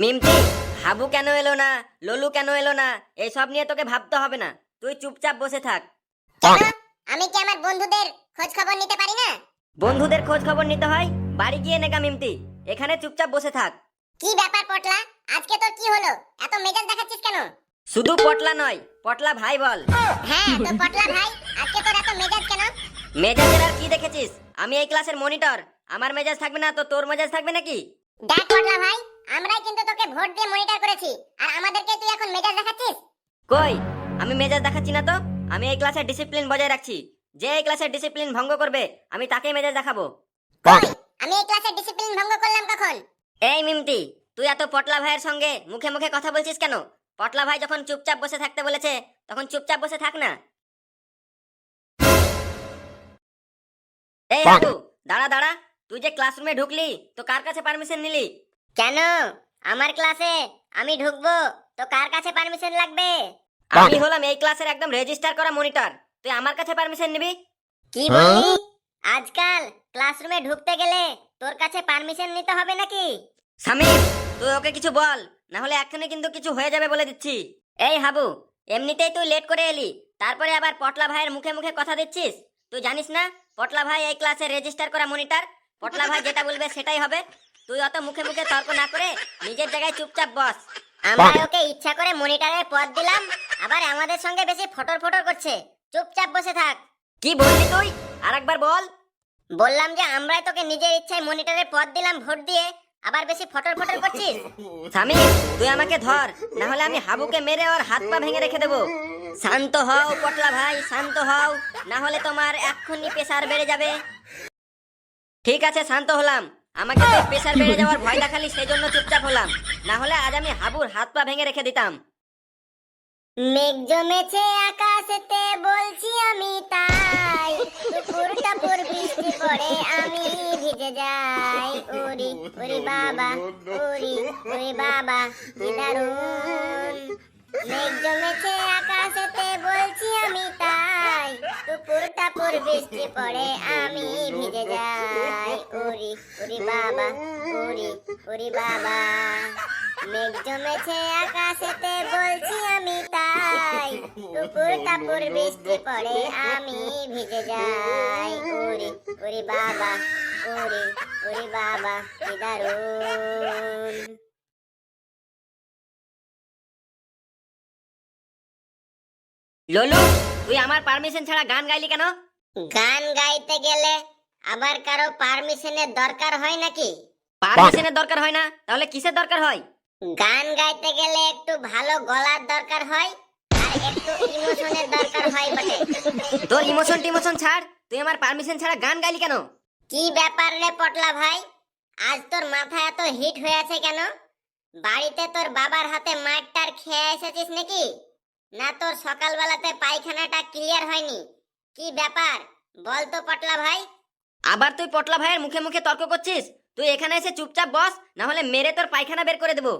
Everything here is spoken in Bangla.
মিমতি হাবু কেন এলো না? ললু কেন এলো না? এইসব নিয়ে তোকে ভাবতে হবে না। তুই চুপচাপ বসে থাক। কেন আমি কি আমার বন্ধুদের খোঁজ খবর নিতে পারি না? বন্ধুদের খোঁজ খবর নিতে হয়? বাড়ি গিয়ে নেগা মিমতি। এখানে চুপচাপ বসে থাক। কি ব্যাপার পটলা? আজকে তোর কি হলো? এত মেজাজ দেখাচ্ছিস কেন? শুধু পটলা নয় পটলা ভাই বল। হ্যাঁ তো পটলা ভাই আজকে তোর এত মেজাজ কেন? মেজাজের আর কি দেখেছিস? আমি এই ক্লাসের মনিটর। আমার মেজাজ থাকবে না তো তোর মেজাজ থাকবে নাকি? দেখ পটলা ভাই আমরাই কিন্তু তোকে ভোট দিয়ে মনিটর করেছি। আর আমাদেরকে তুই এখন মেজাজ দেখাচ্ছিস? কই? আমি মেজাজ দেখাচ্ছি না তো? আমি এই ক্লাসের ডিসিপ্লিন বজায় রাখছি। যে এই ক্লাসের ডিসিপ্লিন ভঙ্গ করবে আমি তাকেই মেজাজ দেখাবো। কই? আমি এই ক্লাসের ডিসিপ্লিন ভঙ্গ করলাম কখন? এই মিমতি তুই এত পটলা ভাইয়ের সঙ্গে মুখে মুখে কথা বলছিস কেন? পটলা ভাই যখন চুপচাপ বসে থাকতে বলেছে তখন চুপচাপ বসে থাক না। এই হাটু দাঁড়া দাঁড়া। তুই যে ক্লাসরুমে ঢুকলি তো কার কাছে পারমিশন নিলি? কেন? আমার ক্লাসে আমি ঢুকবো তো কার কাছে পারমিশন লাগবে? আমি হলাম এই ক্লাসের একদম রেজিস্টার করা মনিটর তুই আমার কাছে পারমিশন নিবি? কি বললি? আজকাল ক্লাসরুমে ঢুকতে গেলে তোর কাছে পারমিশন নিতে হবে নাকি? সামির তুই ওকে কিছু বল না হলে এক্ষুনি কিন্তু কিছু হয়ে যাবে বলে দিচ্ছি। এই হাবু এমনিতেই তুই লেট করে এলি তারপরে আবার পটলা ভাইয়ের মুখে মুখে কথা দিচ্ছিস? তুই জানিস না পটলা ভাই এই ক্লাসে রেজিস্টার করা মনিটর পটলা ভাই যেটা বলবে সেটাই হবে। তুই অত মুখে মুখে তর্ক না করে নিজের জায়গায় চুপচাপ বস। আমরা ওকে ইচ্ছা করে মনিটরের পথ দিলাম আবার আমাদের সঙ্গে বেশি ফটর ফটর করছে। চুপচাপ বসে থাক। কি বললি তুই? আরেকবার বল। বললাম যে আমরাই তোকে নিজের ইচ্ছায় মনিটরের পথ দিলাম ভোট দিয়ে আবার বেশি ফটর ফটর করছিস? সামির তুই আমাকে ধর না হলে আমি হাবুকে মেরে ওর হাত পা ভেঙে রেখে দেবো। শান্ত হও পটলা ভাই শান্ত হও না হলে তোমার এক্ষুনি প্রেসার বেড়ে যাবে। ঠিক আছে শান্ত হলাম। আমাকে তো প্রেসার বেড়ে যাওয়ার ভয় দেখালি সেই জন্য চুপচাপ হলাম। না হলে আজ আমি হাবুর হাত পা ভেঙে রেখে দিতাম। মেঘ জমেছে আকাশেতে বলছি আমি তাই। টুপুর টাপুর বৃষ্টি পড়ে আমি ভিজে যাই। ওরি ওরি বাবা ওরি ওরি বাবা কি দারুণ। মেঘ জমেছে তাই টুপুর টাপুর বৃষ্টি পড়ে আমি ভিজে যাই। ওরি ওরি বাবা ওরি ওরি বাবা। মেঘ জমেছে আকাশেতে, বলছি আমি তাই। টুপুর টাপুর বৃষ্টি পড়ে আমি ভিজে যাই। ওরে ওরে বাবা ওরে ওরে বাবা, কি দারুণ। ললু তুই আমার পারমিশন ছাড়া গান গাইলি কেন? গান গাইতে গেলে আবার কারও পারমিশনের দরকার হয় নাকি? পারমিশনের দরকার হয় না? তাহলে কিসের দরকার হয়? গান গাইতে গেলে একটু ভালো গলার দরকার হয় আর একটু ইমোশনের দরকার হয় বটে। তোর ইমোশন টিমোশন ছাড় তুই আমার পারমিশন ছাড়া গান গাইলি কেন? কি ব্যাপার রে পটলা ভাই? আজ তোর মাথা এত হিট হয়ে আছে কেন? বাড়িতে তোর বাবার হাতে মারটার খেয়ে এসেছিস নাকি? না তোর সকালবেলাতে পায়খানাটা ক্লিয়ার হয়নি। কি ব্যাপার? বল তো পটলা ভাই। আবার তুই পটলা ভাইয়ের মুখে মুখে তর্ক করছিস? তুই এখানে এসে চুপচাপ বস, না হলে মেরে তোর পায়খানা বের করে দেবো।